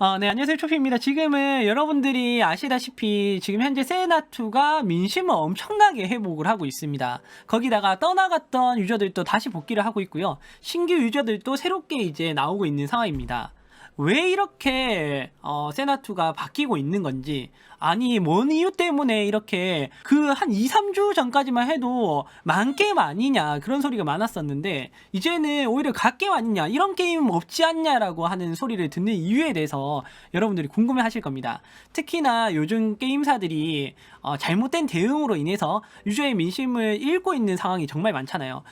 어, 네, 안녕하세요. 초피입니다. 지금은 여러분들이 아시다시피 지금 현재 세나2가 민심을 엄청나게 회복을 하고 있습니다. 거기다가 떠나갔던 유저들도 다시 복귀를 하고 있고요. 신규 유저들도 새롭게 이제 나오고 있는 상황입니다. 왜 이렇게 어, 세나2가 바뀌고 있는 건지 아니 뭔 이유 때문에 이렇게 그 한 2, 3주 전까지만 해도 만 게임 아니냐 그런 소리가 많았었는데 이제는 오히려 각 게임 아니냐 이런 게임 없지 않냐라고 하는 소리를 듣는 이유에 대해서 여러분들이 궁금해 하실 겁니다. 특히나 요즘 게임사들이 어, 잘못된 대응으로 인해서 유저의 민심을 잃고 있는 상황이 정말 많잖아요.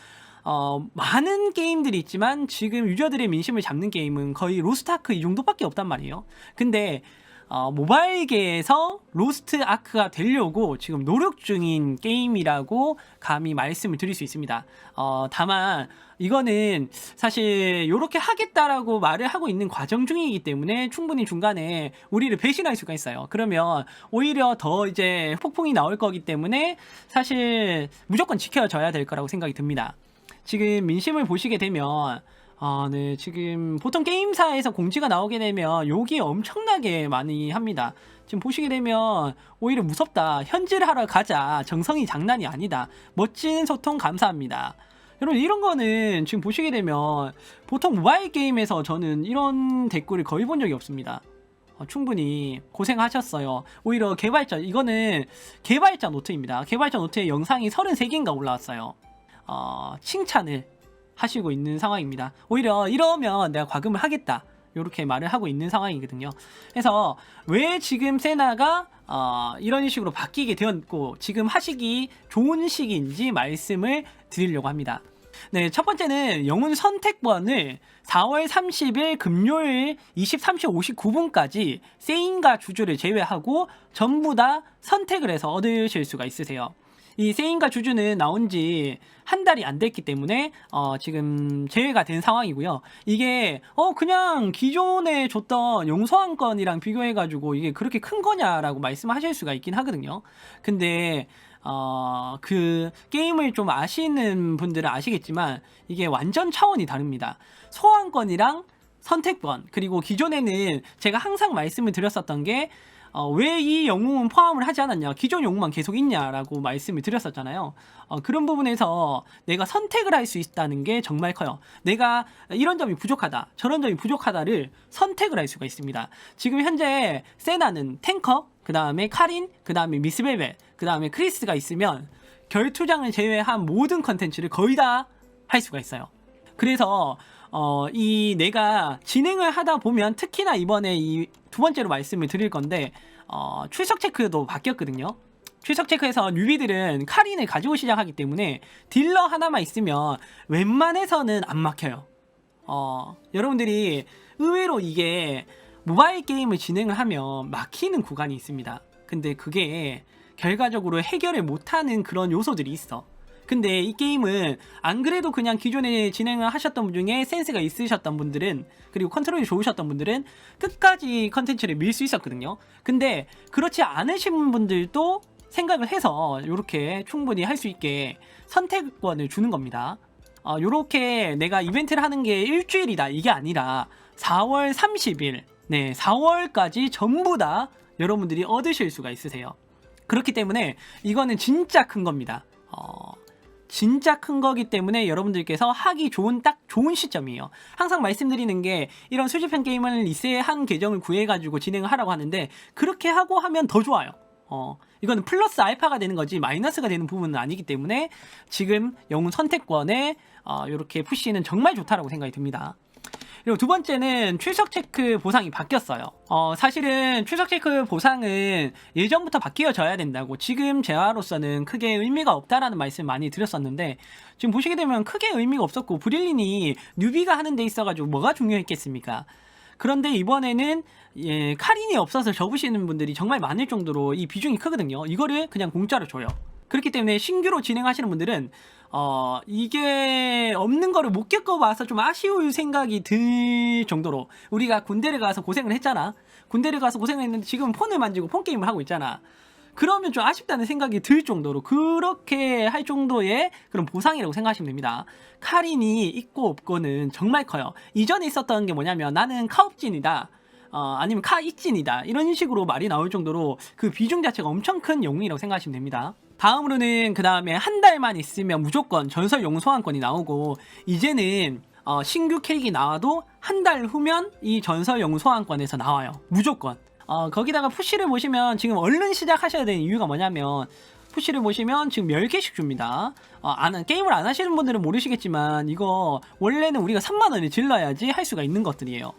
어, 많은 게임들이 있지만 지금 유저들의 민심을 잡는 게임은 거의 로스트아크 이 정도밖에 없단 말이에요. 근데 어, 모바일계에서 로스트 아크가 되려고 지금 노력 중인 게임이라고 감히 말씀을 드릴 수 있습니다. 어, 다만 이거는 사실 이렇게 하겠다라고 말을 하고 있는 과정 중이기 때문에 충분히 중간에 우리를 배신할 수가 있어요. 그러면 오히려 더 이제 폭풍이 나올 거기 때문에 사실 무조건 지켜져야 될 거라고 생각이 듭니다. 지금 민심을 보시게 되면 아, 네, 지금 보통 게임사에서 공지가 나오게 되면 욕이 엄청나게 많이 합니다. 지금 보시게 되면 오히려 무섭다. 현질 하러 가자. 정성이 장난이 아니다. 멋진 소통 감사합니다. 여러분 이런 거는 지금 보시게 되면 보통 모바일 게임에서 저는 이런 댓글을 거의 본 적이 없습니다. 어, 충분히 고생하셨어요. 오히려 개발자 이거는 개발자 노트입니다. 개발자 노트에 영상이 33개인가 올라왔어요. 어, 칭찬을 하시고 있는 상황입니다. 오히려 이러면 내가 과금을 하겠다. 이렇게 말을 하고 있는 상황이거든요. 그래서 왜 지금 세나가 어, 이런 식으로 바뀌게 되었고 지금 하시기 좋은 시기인지 말씀을 드리려고 합니다. 네, 첫 번째는 영혼 선택권을 4월 30일 금요일 23시 59분까지 세인과 주주를 제외하고 전부 다 선택을 해서 얻으실 수가 있으세요. 이 세인과 주주는 나온 지 한 달이 안 됐기 때문에 어, 지금 제외가 된 상황이고요. 이게 어 그냥 기존에 줬던 용서한 건이랑 비교해 가지고 이게 그렇게 큰 거냐라고 말씀하실 수가 있긴 하거든요. 근데 어, 그 게임을 좀 아시는 분들은 아시겠지만 이게 완전 차원이 다릅니다. 소환권이랑 선택권 그리고 기존에는 제가 항상 말씀을 드렸었던 게 어, 왜 이 영웅은 포함을 하지 않았냐? 기존 영웅만 계속 있냐라고 말씀을 드렸었잖아요. 어, 그런 부분에서 내가 선택을 할 수 있다는 게 정말 커요. 내가 이런 점이 부족하다 저런 점이 부족하다를 선택을 할 수가 있습니다. 지금 현재 세나는 탱커 그 다음에 카린 그 다음에 미스벨벳 그 다음에 크리스가 있으면 결투장을 제외한 모든 컨텐츠를 거의 다 할 수가 있어요. 그래서 어, 이 내가 진행을 하다 보면 특히나 이번에 이 두 번째로 말씀을 드릴 건데 어, 출석 체크도 바뀌었거든요. 출석 체크에서 뉴비들은 카린을 가지고 시작하기 때문에 딜러 하나만 있으면 웬만해서는 안 막혀요. 어, 여러분들이 의외로 이게 모바일 게임을 진행을 하면 막히는 구간이 있습니다. 근데 그게 결과적으로 해결을 못하는 그런 요소들이 있어. 근데 이 게임은 안 그래도 그냥 기존에 진행을 하셨던 분 중에 센스가 있으셨던 분들은 그리고 컨트롤이 좋으셨던 분들은 끝까지 컨텐츠를 밀 수 있었거든요. 근데 그렇지 않으신 분들도 생각을 해서 이렇게 충분히 할 수 있게 선택권을 주는 겁니다. 어, 요렇게 내가 이벤트를 하는 게 일주일이다 이게 아니라 4월 30일 네 4월까지 전부 다 여러분들이 얻으실 수가 있으세요. 그렇기 때문에 이거는 진짜 큰 겁니다. 어, 진짜 큰 거기 때문에 여러분들께서 하기 좋은 딱 좋은 시점이에요. 항상 말씀드리는 게 이런 수집형 게임을 리셋한 계정을 구해가지고 진행을 하라고 하는데 그렇게 하고 하면 더 좋아요. 어, 이거는 플러스 알파가 되는 거지 마이너스가 되는 부분은 아니기 때문에 지금 영웅 선택권에 어, 이렇게 푸시는 정말 좋다라고 생각이 듭니다. 그리고 두 번째는 출석 체크 보상이 바뀌었어요. 어, 사실은 출석 체크 보상은 예전부터 바뀌어져야 된다고 지금 제화로서는 크게 의미가 없다라는 말씀 많이 드렸었는데 지금 보시게 되면 크게 의미가 없었고 브릴린이 뉴비가 하는 데 있어가지고 뭐가 중요했겠습니까? 그런데 이번에는 예, 카린이 없어서 접으시는 분들이 정말 많을 정도로 이 비중이 크거든요. 이거를 그냥 공짜로 줘요. 그렇기 때문에 신규로 진행하시는 분들은 어 이게 없는 거를 못 겪어봐서 좀 아쉬울 생각이 들 정도로 우리가 군대를 가서 고생을 했잖아 군대를 가서 고생을 했는데 지금 폰을 만지고 폰 게임을 하고 있잖아 그러면 좀 아쉽다는 생각이 들 정도로 그렇게 할 정도의 그런 보상이라고 생각하시면 됩니다. 카린이 있고 없고는 정말 커요. 이전에 있었던 게 뭐냐면 나는 카옵진이다. 어, 아니면 카 이찐이다 이런 식으로 말이 나올 정도로 그 비중 자체가 엄청 큰 영웅이라고 생각하시면 됩니다. 다음으로는 그 다음에 한 달만 있으면 무조건 전설 영웅 소환권이 나오고 이제는 어, 신규 캐릭이 나와도 한 달 후면 이 전설 영웅 소환권에서 나와요. 무조건. 어, 거기다가 푸시를 보시면 지금 얼른 시작하셔야 되는 이유가 뭐냐면 푸시를 보시면 지금 10개씩 줍니다. 어, 안, 게임을 안 하시는 분들은 모르시겠지만 이거 원래는 우리가 3만원을 질러야지 할 수가 있는 것들이에요.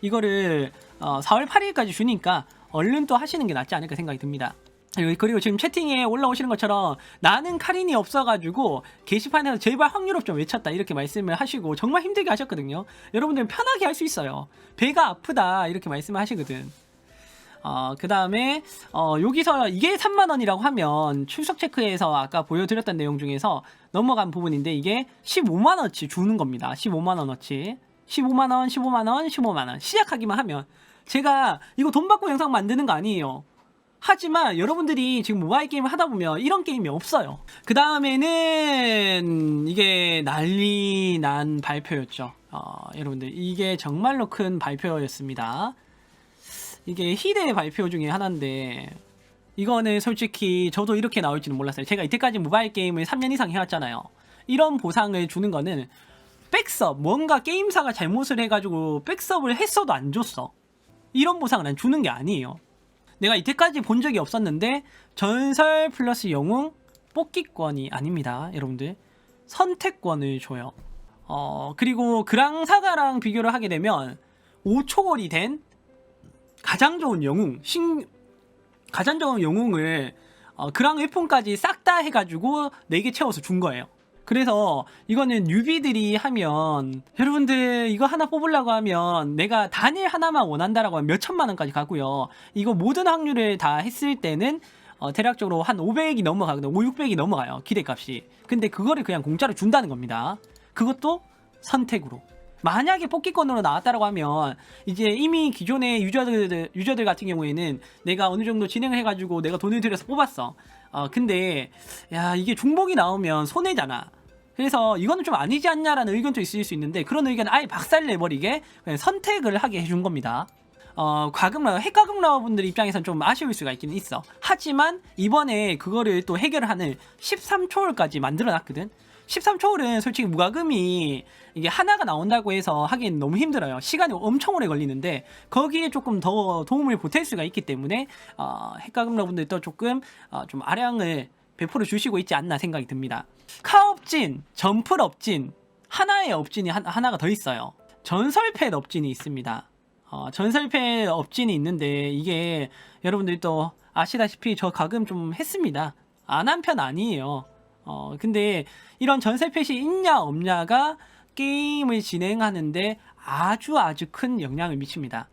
이거를 어, 4월 8일까지 주니까 얼른 또 하시는 게 낫지 않을까 생각이 듭니다. 그리고- 그리고 지금 채팅에 올라오시는 것처럼 나는 카린이 없어가지고 게시판에서 제발 확률업 좀 외쳤다 이렇게 말씀을 하시고 정말 힘들게 하셨거든요. 여러분들은 편하게 할 수 있어요. 배가 아프다 이렇게 말씀을 하시거든. 어, 그 다음에, 어, 여기서 이게 3만원이라고 하면 출석 체크에서 아까 보여드렸던 내용 중에서 넘어간 부분인데 이게 15만원어치 주는 겁니다. 15만원어치. 15만원, 15만원, 15만원. 시작하기만 하면. 제가 이거 돈 받고 영상 만드는 거 아니에요. 하지만 여러분들이 지금 모바일 게임을 하다 보면 이런 게임이 없어요. 그 다음에는 이게 난리 난 발표였죠. 어, 여러분들 이게 정말로 큰 발표였습니다. 이게 희대의 발표 중에 하나인데 이거는 솔직히 저도 이렇게 나올지는 몰랐어요. 제가 이때까지 모바일 게임을 3년 이상 해왔잖아요. 이런 보상을 주는 거는 백섭 뭔가 게임사가 잘못을 해가지고 백섭을 했어도 안 줬어. 이런 보상을 난 주는 게 아니에요. 내가 이때까지 본 적이 없었는데 전설 플러스 영웅 뽑기권이 아닙니다, 여러분들. 선택권을 줘요. 어 그리고 그랑 사가랑 비교를 하게 되면 5초월이 된 가장 좋은 영웅, 신 가장 좋은 영웅을 어, 그랑 웨폰까지 싹 다 해가지고 4개 채워서 준 거예요. 그래서 이거는 뉴비들이 하면 여러분들 이거 하나 뽑으려고 하면 내가 단일 하나만 원한다라고 하면 몇 천만 원까지 가고요. 이거 모든 확률을 다 했을 때는 어, 대략적으로 한 500이 넘어가거든요. 5, 600이 넘어가요. 기대값이. 근데 그거를 그냥 공짜로 준다는 겁니다. 그것도 선택으로. 만약에 뽑기권으로 나왔다라고 하면 이제 이미 기존의 유저들 유저들 같은 경우에는 내가 어느 정도 진행을 해가지고 내가 돈을 들여서 뽑았어. 어 근데 야 이게 중복이 나오면 손해잖아. 그래서 이거는 좀 아니지 않냐라는 의견도 있을 수 있는데 그런 의견은 아예 박살 내버리게 그냥 선택을 하게 해준 겁니다. 어, 과금라, 핵과금라 분들 입장에선 좀 아쉬울 수가 있긴 있어. 하지만 이번에 그거를 또 해결하는 13초월까지 만들어 놨거든. 13초월은 솔직히 무과금이 이게 하나가 나온다고 해서 하기엔 너무 힘들어요. 시간이 엄청 오래 걸리는데 거기에 조금 더 도움을 보탤 수가 있기 때문에 어, 핵과금라 분들도 조금 어, 좀 아량을 베풀어 주시고 있지 않나 생각이 듭니다. 카업진, 점플 업진, 하나의 업진이 한- 하나가 더 있어요. 전설패 업진이 있습니다. 어, 전설패 업진이 있는데 이게 여러분들이 또 아시다시피 저 가끔 좀 했습니다. 안 한 편 아니에요. 어, 근데 이런 전설패시 있냐 없냐가 게임을 진행하는데 아주 아주 큰 영향을 미칩니다.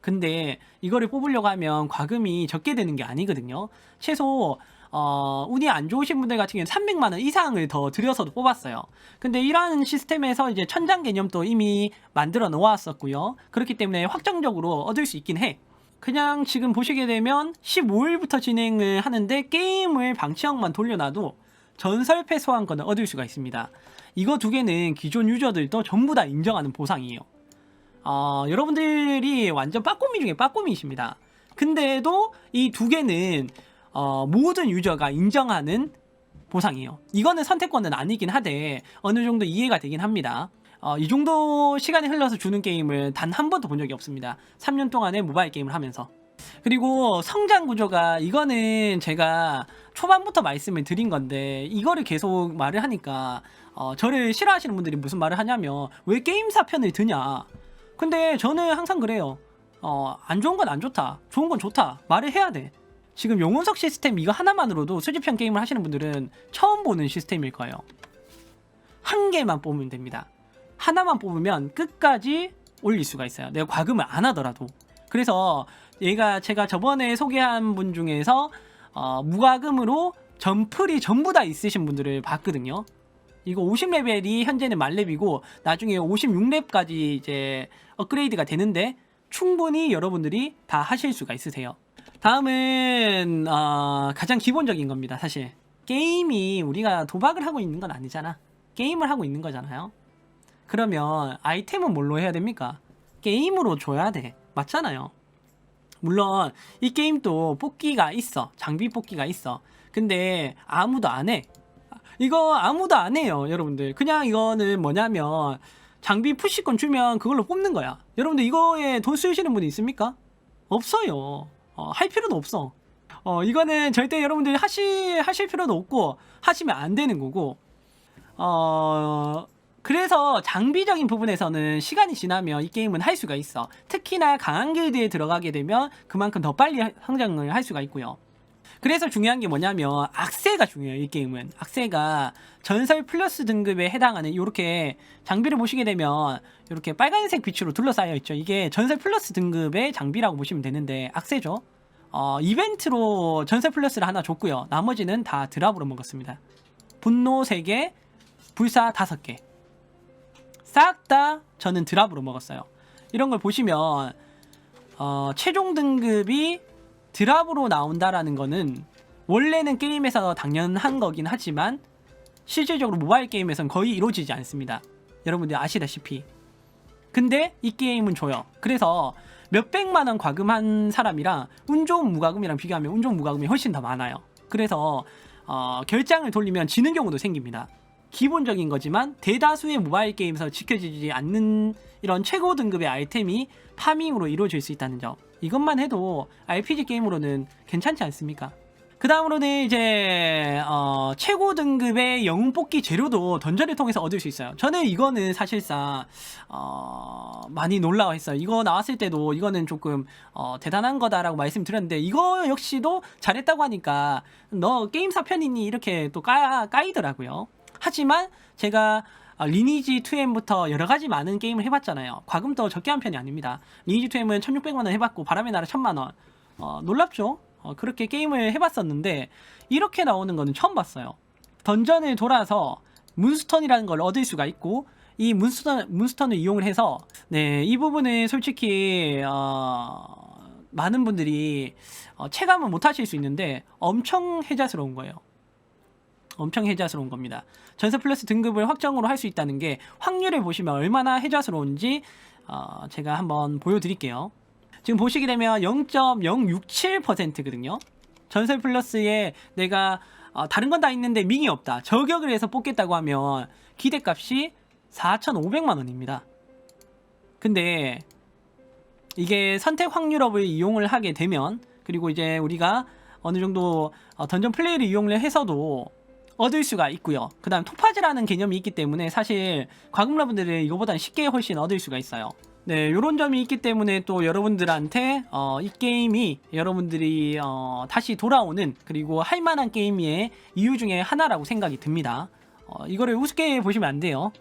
근데 이거를 뽑으려고 하면 과금이 적게 되는 게 아니거든요. 최소 어, 운이 안 좋으신 분들 같은 경우는 300만 원 이상을 더 들여서도 뽑았어요. 근데 이러한 시스템에서 이제 천장 개념도 이미 만들어 놓았었고요. 그렇기 때문에 확정적으로 얻을 수 있긴 해. 그냥 지금 보시게 되면 15일부터 진행을 하는데 게임을 방치형만 돌려놔도 전설 패 소환권을 얻을 수가 있습니다. 이거 두 개는 기존 유저들도 전부 다 인정하는 보상이에요. 어, 여러분들이 완전 빠꼬미 중에 빠꼬미이십니다. 근데도 이 두 개는 어, 모든 유저가 인정하는 보상이에요. 이거는 선택권은 아니긴 하되 어느 정도 이해가 되긴 합니다. 어, 이 정도 시간이 흘러서 주는 게임을 단 한 번도 본 적이 없습니다. 3년 동안에 모바일 게임을 하면서. 그리고 성장 구조가 이거는 제가 초반부터 말씀을 드린 건데 이거를 계속 말을 하니까 어, 저를 싫어하시는 분들이 무슨 말을 하냐면 왜 게임사 편을 드냐. 근데 저는 항상 그래요. 어, 안 좋은 건 안 좋다. 좋은 건 좋다. 말을 해야 돼. 지금 용원석 시스템 이거 하나만으로도 수집형 게임을 하시는 분들은 처음 보는 시스템일 거예요. 한 개만 뽑으면 됩니다. 하나만 뽑으면 끝까지 올릴 수가 있어요. 내가 과금을 안 하더라도. 그래서 얘가 제가 저번에 소개한 분 중에서 어, 무과금으로 점플이 전부 다 있으신 분들을 봤거든요. 이거 50레벨이 현재는 만렙이고 나중에 56렙까지 이제 업그레이드가 되는데 충분히 여러분들이 다 하실 수가 있으세요. 다음은 어, 가장 기본적인 겁니다. 사실 게임이 우리가 도박을 하고 있는 건 아니잖아. 게임을 하고 있는 거잖아요. 그러면 아이템은 뭘로 해야 됩니까? 게임으로 줘야 돼. 맞잖아요. 물론 이 게임도 뽑기가 있어. 장비 뽑기가 있어. 근데 아무도 안 해. 이거 아무도 안 해요, 여러분들. 그냥 이거는 뭐냐면 장비 푸시권 주면 그걸로 뽑는 거야. 여러분들 이거에 돈 쓰시는 분이 있습니까? 없어요. 어, 할 필요도 없어. 어, 이거는 절대 여러분들이 하시, 하실 필요도 없고, 하시면 안 되는 거고, 어, 그래서 장비적인 부분에서는 시간이 지나면 이 게임은 할 수가 있어. 특히나 강한 길드에 들어가게 되면 그만큼 더 빨리 하- 성장을 할 수가 있고요. 그래서 중요한 게 뭐냐면 악세가 중요해요. 이 게임은 악세가 전설 플러스 등급에 해당하는 이렇게 장비를 보시게 되면 이렇게 빨간색 빛으로 둘러싸여 있죠. 이게 전설 플러스 등급의 장비라고 보시면 되는데 악세죠. 어, 이벤트로 전설 플러스를 하나 줬고요. 나머지는 다 드랍으로 먹었습니다. 분노 3개, 불사 5개. 싹 다 저는 드랍으로 먹었어요. 이런 걸 보시면 어, 최종 등급이 드랍으로 나온다라는 거는 원래는 게임에서 당연한 거긴 하지만 실질적으로 모바일 게임에선 거의 이루어지지 않습니다. 여러분들 아시다시피. 근데 이 게임은 줘요. 그래서 몇백만 원 과금한 사람이랑 운 좋은 무과금이랑 비교하면 운 좋은 무과금이 훨씬 더 많아요. 그래서 어, 결장을 돌리면 지는 경우도 생깁니다. 기본적인 거지만 대다수의 모바일 게임에서 지켜지지 않는 이런 최고 등급의 아이템이 파밍으로 이루어질 수 있다는 점. 이것만 해도 RPG 게임으로는 괜찮지 않습니까? 그 다음으로는 이제 어, 최고 등급의 영웅 뽑기 재료도 던전을 통해서 얻을 수 있어요. 저는 이거는 사실상 어, 많이 놀라워했어요. 이거 나왔을 때도 이거는 조금 어, 대단한 거다라고 말씀드렸는데 이거 역시도 잘했다고 하니까 너 게임사 편이니 이렇게 또 까, 까이더라고요. 하지만 제가 어, 리니지 2M부터 여러 가지 많은 게임을 해봤잖아요. 과금도 적게 한 편이 아닙니다. 리니지 2M은 1600만 원 해봤고, 바람의 나라 1000만 원. 어, 놀랍죠? 어, 그렇게 게임을 해봤었는데, 이렇게 나오는 거는 처음 봤어요. 던전을 돌아서 문스턴이라는 걸 얻을 수가 있고, 이 문스턴, 문스턴을 이용을 해서, 네, 이 부분은 솔직히, 어, 많은 분들이 어, 체감은 못 하실 수 있는데, 엄청 혜자스러운 거예요. 엄청 혜자스러운 겁니다. 전설 플러스 등급을 확정으로 할 수 있다는 게 확률을 보시면 얼마나 혜자스러운지 어, 제가 한번 보여드릴게요. 지금 보시게 되면 0.067%거든요. 전설 플러스에 내가 어, 다른 건 다 있는데 밍이 없다. 저격을 해서 뽑겠다고 하면 기대값이 4,500만 원입니다. 근데 이게 선택 확률업을 이용을 하게 되면 그리고 이제 우리가 어느 정도 어, 던전 플레이를 이용을 해서도 얻을 수가 있고요. 그 다음 토파즈라는 개념이 있기 때문에 사실 과금러분들은 이거보다는 쉽게 훨씬 얻을 수가 있어요. 네, 요런 점이 있기 때문에 또 여러분들한테 어, 이 게임이 여러분들이 어, 다시 돌아오는 그리고 할 만한 게임의 이유 중에 하나라고 생각이 듭니다. 어, 이거를 우습게 보시면 안 돼요.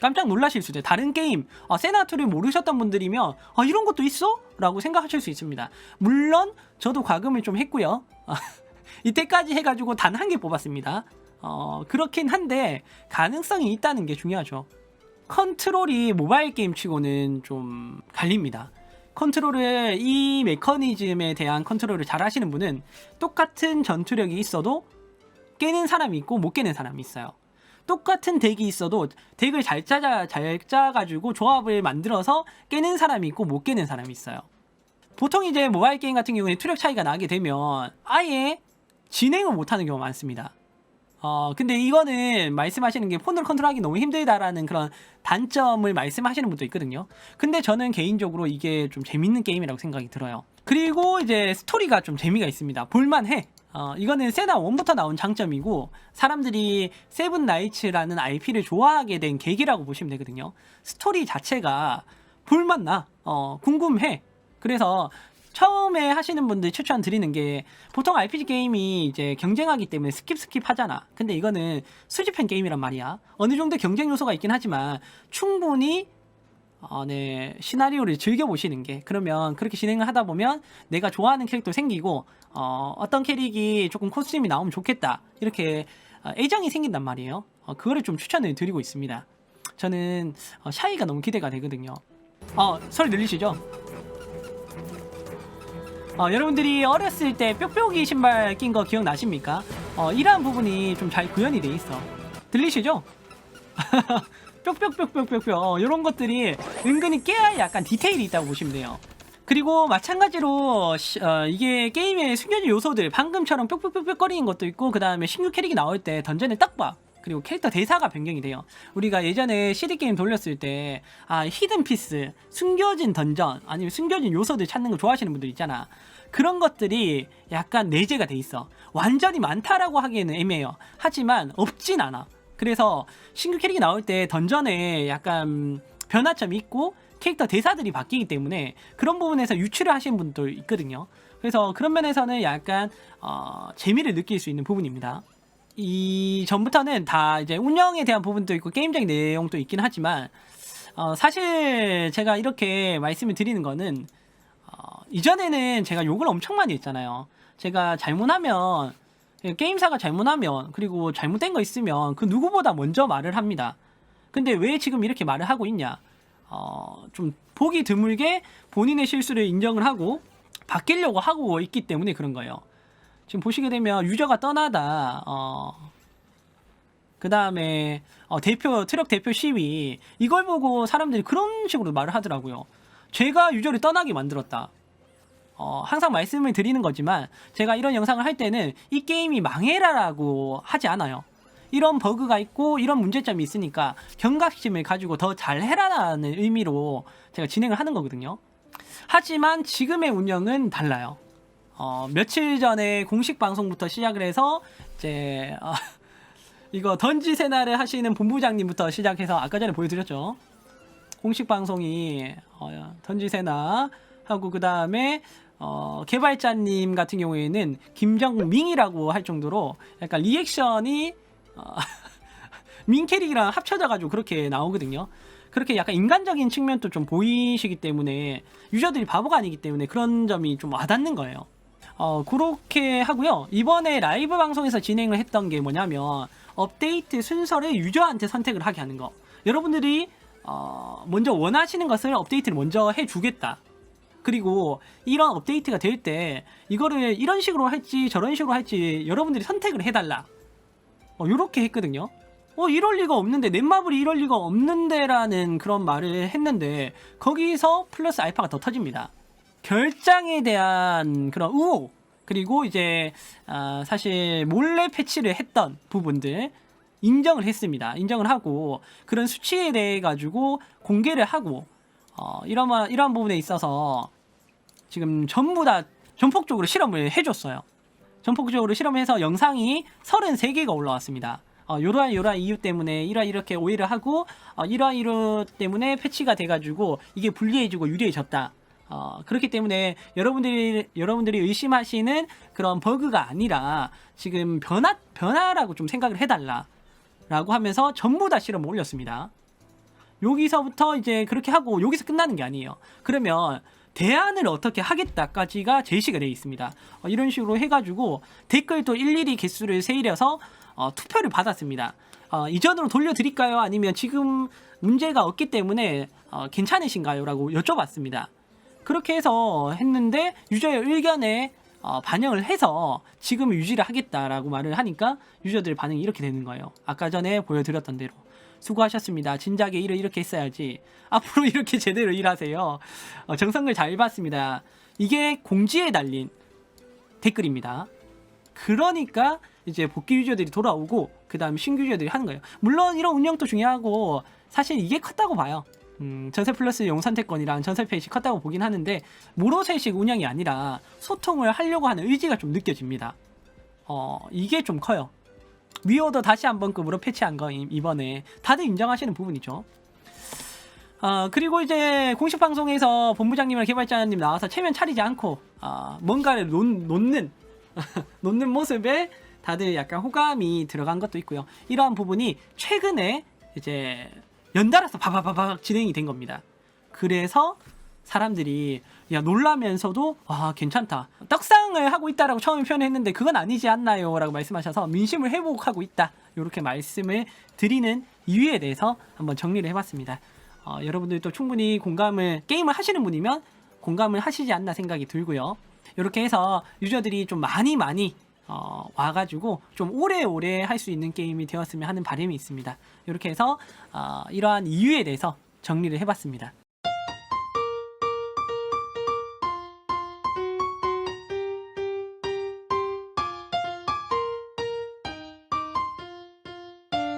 깜짝 놀라실 수도 있어요. 다른 게임, 아, 세나토를 모르셨던 분들이면 아, 이런 것도 있어? 라고 생각하실 수 있습니다. 물론 저도 과금을 좀 했고요. 아, 이때까지 해가지고 단 한 개 뽑았습니다. 어, 그렇긴 한데 가능성이 있다는 게 중요하죠. 컨트롤이 모바일 게임 치고는 좀 갈립니다. 컨트롤을 이 메커니즘에 대한 컨트롤을 잘 하시는 분은 똑같은 전투력이 있어도 깨는 사람이 있고 못 깨는 사람이 있어요. 똑같은 덱이 있어도 덱을 잘 짜자 잘 짜가지고 조합을 만들어서 깨는 사람이 있고 못 깨는 사람이 있어요. 보통 이제 모바일 게임 같은 경우에 투력 차이가 나게 되면 아예 진행을 못하는 경우가 많습니다. 어 근데 이거는 말씀하시는 게 폰으로 컨트롤하기 너무 힘들다라는 그런 단점을 말씀하시는 분도 있거든요. 근데 저는 개인적으로 이게 좀 재밌는 게임이라고 생각이 들어요. 그리고 이제 스토리가 좀 재미가 있습니다. 볼만해. 어, 이거는 세나 1부터 나온 장점이고 사람들이 세븐 나이츠라는 IP를 좋아하게 된 계기라고 보시면 되거든요. 스토리 자체가 볼만나. 어, 궁금해. 그래서 처음에 하시는 분들 추천 드리는 게 보통 RPG 게임이 이제 경쟁하기 때문에 스킵 스킵 하잖아. 근데 이거는 수집형 게임이란 말이야. 어느 정도 경쟁 요소가 있긴 하지만 충분히 어, 네, 시나리오를 즐겨보시는 게, 그러면 그렇게 진행을 하다 보면 내가 좋아하는 캐릭터 생기고, 어, 어떤 캐릭이 조금 코스튬이 나오면 좋겠다. 이렇게 어, 애정이 생긴단 말이에요. 어, 그거를 좀 추천을 드리고 있습니다. 저는 어, 샤이가 너무 기대가 되거든요. 어, 소리 들리시죠? 어, 여러분들이 어렸을 때 뾱뾱이 신발 낀 거 기억나십니까? 어, 이러한 부분이 좀 잘 구현이 돼 있어. 들리시죠? 뾱뾱뾱뾱뾱 어, 이런 것들이 은근히 깨야 약간 디테일이 있다고 보시면 돼요. 그리고 마찬가지로 시- 어, 이게 게임의 숨겨진 요소들 방금처럼 뿅뿅뿅뿅거리는 것도 있고 그 다음에 신규 캐릭이 나올 때 던전에 딱 봐. 그리고 캐릭터 대사가 변경이 돼요. 우리가 예전에 CD 게임 돌렸을 때 아, 히든 피스, 숨겨진 던전 아니면 숨겨진 요소들 찾는 거 좋아하시는 분들 있잖아. 그런 것들이 약간 내재가 돼 있어. 완전히 많다라고 하기에는 애매해요. 하지만 없진 않아. 그래서 신규 캐릭이 나올 때 던전에 약간 변화점이 있고 캐릭터 대사들이 바뀌기 때문에 그런 부분에서 유출을 하시는 분도 있거든요. 그래서 그런 면에서는 약간 어, 재미를 느낄 수 있는 부분입니다. 이 전부터는 다 이제 운영에 대한 부분도 있고 게임적인 내용도 있긴 하지만 어, 사실 제가 이렇게 말씀을 드리는 거는 어, 이전에는 제가 욕을 엄청 많이 했잖아요. 제가 잘못하면 게임사가 잘못하면 그리고 잘못된 거 있으면 그 누구보다 먼저 말을 합니다. 근데 왜 지금 이렇게 말을 하고 있냐? 어, 좀 보기 드물게 본인의 실수를 인정을 하고 바뀌려고 하고 있기 때문에 그런 거예요. 지금 보시게 되면 유저가 떠나다 어, 그 다음에 어, 대표 트럭 대표 시위 이걸 보고 사람들이 그런 식으로 말을 하더라고요. 제가 유저를 떠나게 만들었다. 어, 항상 말씀을 드리는 거지만 제가 이런 영상을 할 때는 이 게임이 망해라라고 하지 않아요. 이런 버그가 있고 이런 문제점이 있으니까 경각심을 가지고 더 잘해라라는 의미로 제가 진행을 하는 거거든요. 하지만 지금의 운영은 달라요. 어, 며칠 전에 공식 방송부터 시작을 해서 이제 어, 이거 던지 세나를 하시는 본부장님부터 시작해서 아까 전에 보여드렸죠. 공식 방송이 어, 던지 세나 하고 그 다음에 어, 개발자님 같은 경우에는 김정민이라고 할 정도로 약간 리액션이 어, 민 캐릭이랑 합쳐져가지고 그렇게 나오거든요. 그렇게 약간 인간적인 측면도 좀 보이시기 때문에 유저들이 바보가 아니기 때문에 그런 점이 좀 와닿는 거예요. 어, 그렇게 하고요. 이번에 라이브 방송에서 진행을 했던 게 뭐냐면 업데이트 순서를 유저한테 선택을 하게 하는 거. 여러분들이 어, 먼저 원하시는 것을 업데이트를 먼저 해주겠다. 그리고 이런 업데이트가 될 때 이거를 이런 식으로 할지 저런 식으로 할지 여러분들이 선택을 해달라. 어, 요렇게 했거든요. 어, 이럴 리가 없는데, 넷마블이 이럴 리가 없는데라는 그런 말을 했는데, 거기서 플러스 알파가 더 터집니다. 결장에 대한 그런 의혹, 그리고 이제, 아, 사실 몰래 패치를 했던 부분들, 인정을 했습니다. 인정을 하고, 그런 수치에 대해 가지고 공개를 하고, 어, 이런, 이런 부분에 있어서 지금 전부 다 전폭적으로 실험을 해줬어요. 전폭적으로 실험해서 영상이 33개가 올라왔습니다. 어, 요러한 요러한 이유 때문에 이러 이렇게 오해를 하고 어, 이러한 이유 때문에 패치가 돼가지고 이게 불리해지고 유리해졌다. 어, 그렇기 때문에 여러분들이 여러분들이 의심하시는 그런 버그가 아니라 지금 변화 변화라고 좀 생각을 해달라라고 하면서 전부 다 실험을 올렸습니다. 여기서부터 이제 그렇게 하고 여기서 끝나는 게 아니에요. 그러면 대안을 어떻게 하겠다까지가 제시가 되어 있습니다. 어, 이런 식으로 해가지고 댓글도 일일이 개수를 세일해서 어, 투표를 받았습니다. 어, 이전으로 돌려드릴까요? 아니면 지금 문제가 없기 때문에 어, 괜찮으신가요? 라고 여쭤봤습니다. 그렇게 해서 했는데 유저의 의견에 어, 반영을 해서 지금 유지를 하겠다라고 말을 하니까 유저들 반응이 이렇게 되는 거예요. 아까 전에 보여드렸던 대로. 수고하셨습니다. 진작에 일을 이렇게 했어야지. 앞으로 이렇게 제대로 일하세요. 어, 정성을 잘 봤습니다. 이게 공지에 달린 댓글입니다. 그러니까 이제 복귀 유저들이 돌아오고 그 다음 신규 유저들이 하는 거예요. 물론 이런 운영도 중요하고 사실 이게 컸다고 봐요. 음, 전세 플러스 용선택권이랑 전세 페이지 컸다고 보긴 하는데 모로세식 운영이 아니라 소통을 하려고 하는 의지가 좀 느껴집니다. 어, 이게 좀 커요. 위오더 다시 한 번급으로 패치한 거 이- 이번에 다들 인정하시는 부분이죠. 어, 그리고 이제 공식 방송에서 본부장님이나 개발자님 나와서 체면 차리지 않고 아, 뭔가를 놓, 놓는 놓는 모습에 다들 약간 호감이 들어간 것도 있고요. 이러한 부분이 최근에 이제 연달아서 바바바박 진행이 된 겁니다. 그래서 사람들이 야 놀라면서도 아 괜찮다 떡상을 하고 있다라고 처음에 표현했는데 그건 아니지 않나요라고 말씀하셔서 민심을 회복하고 있다 이렇게 말씀을 드리는 이유에 대해서 한번 정리를 해봤습니다. 어, 여러분들도 충분히 공감을 게임을 하시는 분이면 공감을 하시지 않나 생각이 들고요. 이렇게 해서 유저들이 좀 많이 많이 어, 와가지고 좀 오래오래 할 수 있는 게임이 되었으면 하는 바람이 있습니다. 이렇게 해서 어, 이러한 이유에 대해서 정리를 해봤습니다.